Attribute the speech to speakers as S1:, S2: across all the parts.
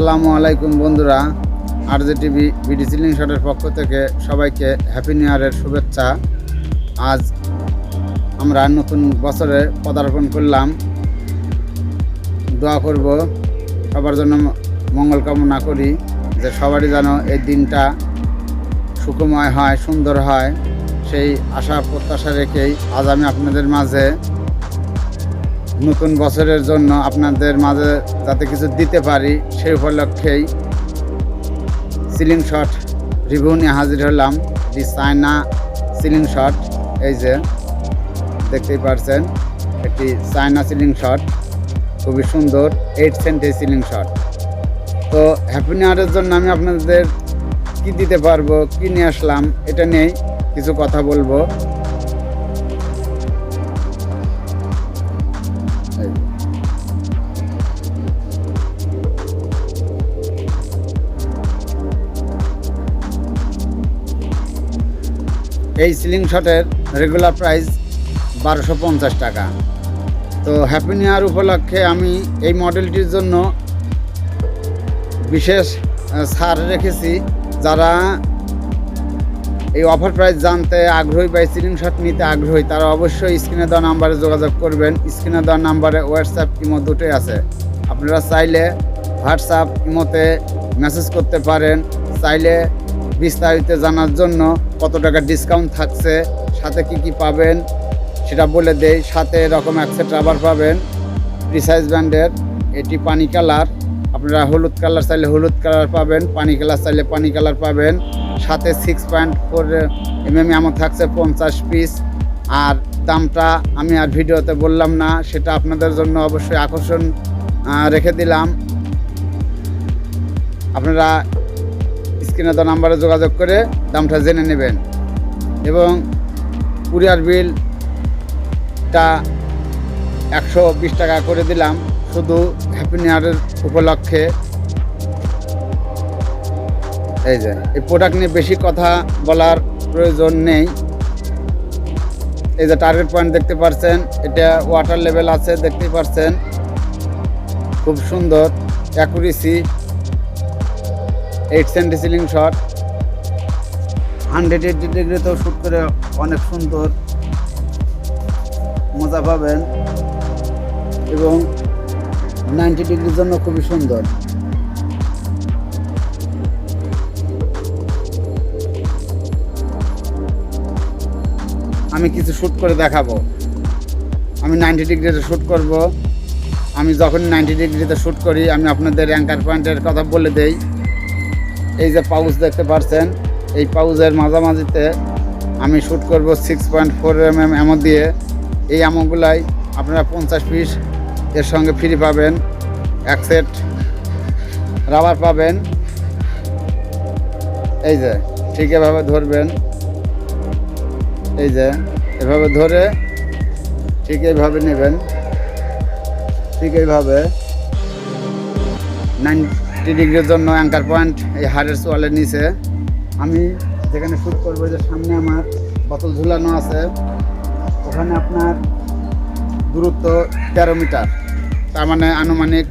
S1: আসসালামু আলাইকুম বন্ধুরা R J TV, BD ceiling শটের পক্ষ থেকে সবাইকে হ্যাপি নিউ ইয়ারের শুভেচ্ছা। আজ আমরা নতুন বছরে পদার্পণ করলাম। দোয়া করব, সবার জন্য মঙ্গল কামনা করি, যে সবারই যেন এই দিনটা সুখময় হয়, সুন্দর হয়। সেই আশা প্রত্যাশা রেখেই আজ আমি আপনাদের মাঝে নতুন বছরের জন্য আপনাদের মাঝে যাতে কিছু দিতে পারি, সেই উপলক্ষেই সিলিং শট রিভিউ নিয়ে হাজির হলাম। দি চায়না সিলিং শট এই যে দেখতেই পারছেন, একটি চায়না সিলিং শট খুবই সুন্দর এইট সেন্টের সিলিং শট তো হ্যাপি নিউ জন্য আমি আপনাদের কি দিতে পারব, কি নিয়ে আসলাম, এটা নিয়েই কিছু কথা বলব। এই সিলিং শটের রেগুলার প্রাইস বারোশো পঞ্চাশ টাকা। তো হ্যাপি নিউ ইয়ার উপলক্ষে আমি এই মডেলটির জন্য বিশেষ ছাড় রেখেছি। যারা এই অফার প্রাইস জানতে আগ্রহী বা সিলিং শট নিতে আগ্রহী, তারা অবশ্যই স্ক্রিনে দেওয়া নাম্বারে যোগাযোগ করবেন। স্ক্রিনে দেওয়া নাম্বারে হোয়াটসঅ্যাপ ইমো দুটোই আছে। আপনারা চাইলে হোয়াটসঅ্যাপ ইমোতে মেসেজ করতে পারেন। চাইলে বিস্তারিত জানার জন্য কত টাকা ডিসকাউন্ট থাকছে, সাথে কি কি পাবেন সেটা বলে দেই। সাথে এরকম একসেট রাবার পাবেন প্রিসাইজ ব্র্যান্ডের এটি পানি কালার, আপনারা হলুদ কালার চাইলে হলুদ কালার পাবেন, পানি কালার চাইলে পানি কালার পাবেন। সাথে সিক্স পয়েন্ট ফোর এমএম আমার থাকছে পঞ্চাশ পিস আর দামটা আমি আর ভিডিওতে বললাম না, সেটা আপনাদের জন্য অবশ্যই আকর্ষণ রেখে দিলাম। আপনারা স্ক্রিনে তো নাম্বারে যোগাযোগ করে দামটা জেনে নেবেন। এবং কুরিয়ার বিলটা একশো বিশ টাকা করে দিলাম। শুধু হ্যাপি নিউ উপলক্ষে। এই যে, এই প্রোডাক্ট নিয়ে বেশি কথা বলার প্রয়োজন নেই। এই যে টার্গেট পয়েন্ট দেখতে পাচ্ছেন এটা ওয়াটার লেভেল আছে দেখতে পাচ্ছেন খুব সুন্দর accuracy eight centi ceiling shot hundred eighty ডিগ্রিতেও শ্যুট করে অনেক সুন্দর। মজা পাবেন। এবং নাইনটি ডিগ্রির জন্য খুবই সুন্দর। আমি কিছু শ্যুট করে দেখাবো। আমি নাইনটি ডিগ্রিতে শ্যুট করব। আমি যখন নাইনটি ডিগ্রিতে শ্যুট করি, আমি আপনাদের অ্যাঙ্কার পয়েন্টের কথা বলে দেই। এই যে পাউচ দেখতে পাচ্ছেন এই পাউচের মাঝামাঝিতে আমি শ্যুট করব six point four M M ammo দিয়ে। এই আমোগুলাই আপনারা পঞ্চাশ পিস এর সঙ্গে ফ্রি পাবেন, এক সেট রাবার পাবেন। এই যে, ঠিক এভাবে ধরবেন। এই যে, এভাবে ধরে ঠিক এইভাবে নেবেন। ঠিক এইভাবে। নাইনটি ডিগ্রির জন্য অ্যাঙ্কার পয়েন্ট এই হাড়ের চোয়ালের নিচে। আমি যেখানে শ্যুট করব যে সামনে আমার বোতল ঝুলানো আছে, ওখানে আপনার দূরত্ব তেরো মিটার। তার মানে আনুমানিক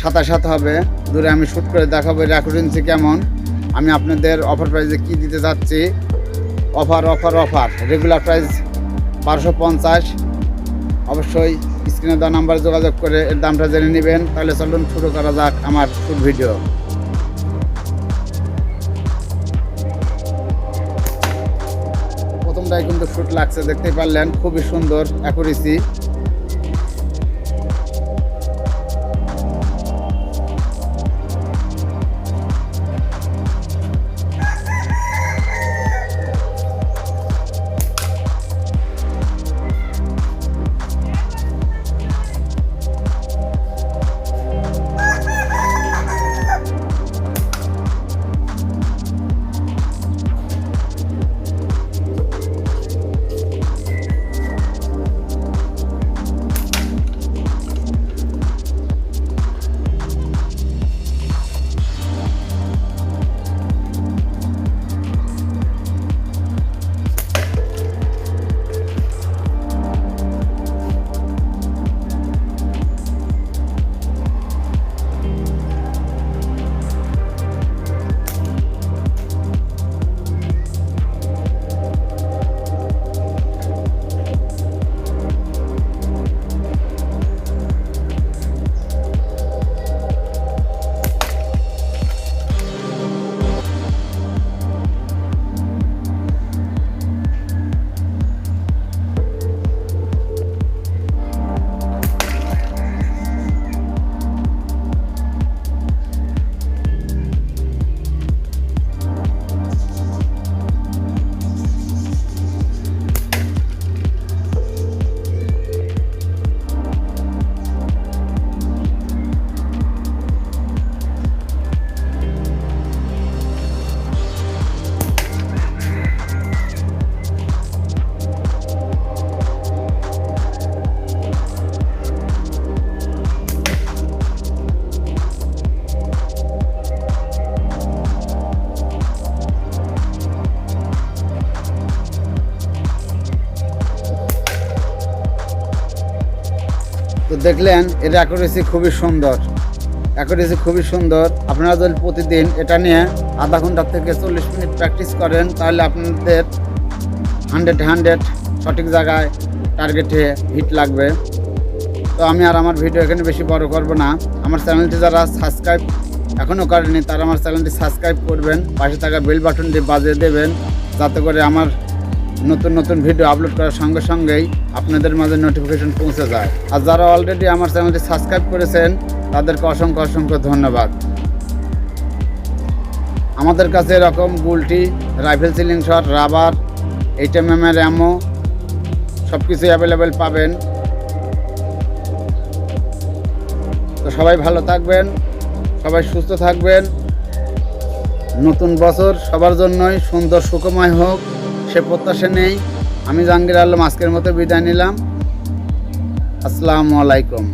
S1: সাতাশ সাত হবে। দূরে আমি শ্যুট করে দেখাবো রেকুরেন্সি কেমন। আমি আপনাদের অফার প্রাইসে কী দিতে যাচ্ছি। Offer offer offer regular price বারোশো পঞ্চাশ। অবশ্যই স্ক্রিনে দেওয়া নাম্বার যোগাযোগ করে এর দামটা জেনে নেবেন। তাহলে চলুন শুরু করা যাক আমার ফুল ভিডিও। প্রথমটাই কিন্তু শুট লাগছে দেখতে পারলেন, খুবই সুন্দর অ্যাকুরেসি দেখলেন, এর অ্যাকুরেসি খুবই সুন্দর। অ্যাকুরেসি খুবই সুন্দর। আপনারা যদি প্রতিদিন এটা নিয়ে আধা ঘণ্টা থেকে চল্লিশ মিনিট প্র্যাকটিস করেন, তাহলে আপনাদের হান্ড্রেড হান্ড্রেড সঠিক জায়গায় টার্গেটে হিট লাগবে। তো আমি আর আমার ভিডিও এখানে বেশি বড় করব না। আমার চ্যানেলটি যারা সাবস্ক্রাইব এখনও করেনি তারা আমার চ্যানেলটি সাবস্ক্রাইব করবেন। পাশে থাকা বেল বাটনটি বাজিয়ে দেবেন, যাতে করে আমার নতুন নতুন ভিডিও আপলোড করার সঙ্গে সঙ্গেই আপনাদের মাঝে নোটিফিকেশন পৌঁছে যায়। আর যারা অলরেডি আমার চ্যানেলটি সাবস্ক্রাইব করেছেন, তাদেরকে অসংখ্য অসংখ্য ধন্যবাদ। আমাদের কাছে এরকম গুলটি, rifle ceiling shot, rubber eight M M এর অ্যামো সব কিছুই অ্যাভেলেবেল পাবেন। তো সবাই ভালো থাকবেন, সবাই সুস্থ থাকবেন। নতুন বছর সবার জন্যই সুন্দর সুখময় হোক। সে প্রত্যাশা নেই। আমি জাহাঙ্গীর আলম আজকের মতো বিদায় নিলাম। আসসালামু আলাইকুম।